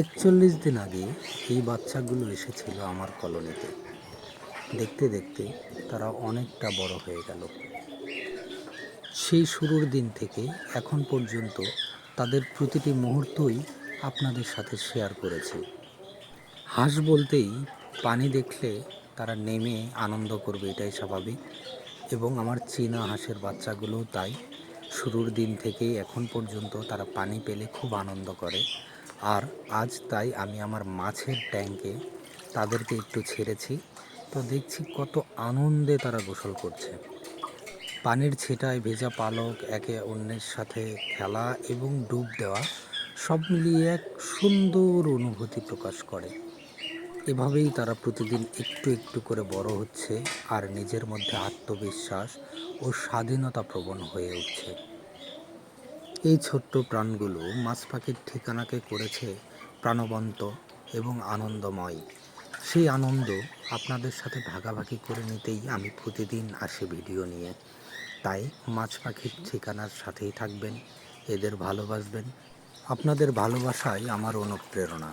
একচল্লিশ দিন আগে এই বাচ্চাগুলো এসেছিল আমার কলোনিতে। দেখতে দেখতে তারা অনেকটা বড় হয়ে গেল। সেই শুরুর দিন থেকে এখন পর্যন্ত তাদের প্রতিটি মুহূর্তই আপনাদের সাথে শেয়ার করেছি। হাঁস বলতেই পানি দেখলে তারা নেমে আনন্দ করবে, এটাই স্বাভাবিক। এবং আমার চীনা হাঁসের বাচ্চাগুলোও তাই। শুরুর দিন থেকেই এখন পর্যন্ত তারা পানি পেলে খুব আনন্দ করে। আর আজ তাই আমি আমার মাছের ট্যাঙ্কে তাদেরকে একটু ছেড়েছি। তো দেখছি কত আনন্দে তারা গোসল করছে। পানির ছিটায় ভেজা পালক, একে অন্যের সাথে খেলা এবং ডুব দেওয়া সব মিলিয়ে এক সুন্দর অনুভূতি প্রকাশ করে। এভাবেই তারা প্রতিদিন একটু একটু করে বড় হচ্ছে আর নিজের মধ্যে আত্মবিশ্বাস ও স্বাধীনতা প্রবণ হয়ে উঠছে। এই ছোট্ট প্রাণগুলো মাছ পাখির ঠিকানাকে করেছে প্রাণবন্ত এবং আনন্দময়। সেই আনন্দ আপনাদের সাথে ভাগাভাগি করে নিতেই আমি প্রতিদিন আসি ভিডিও নিয়ে। তাই মাছ পাখির ঠিকানার সাথেই থাকবেন, এদের ভালোবাসবেন। আপনাদের ভালোবাসাই আমার অনুপ্রেরণা।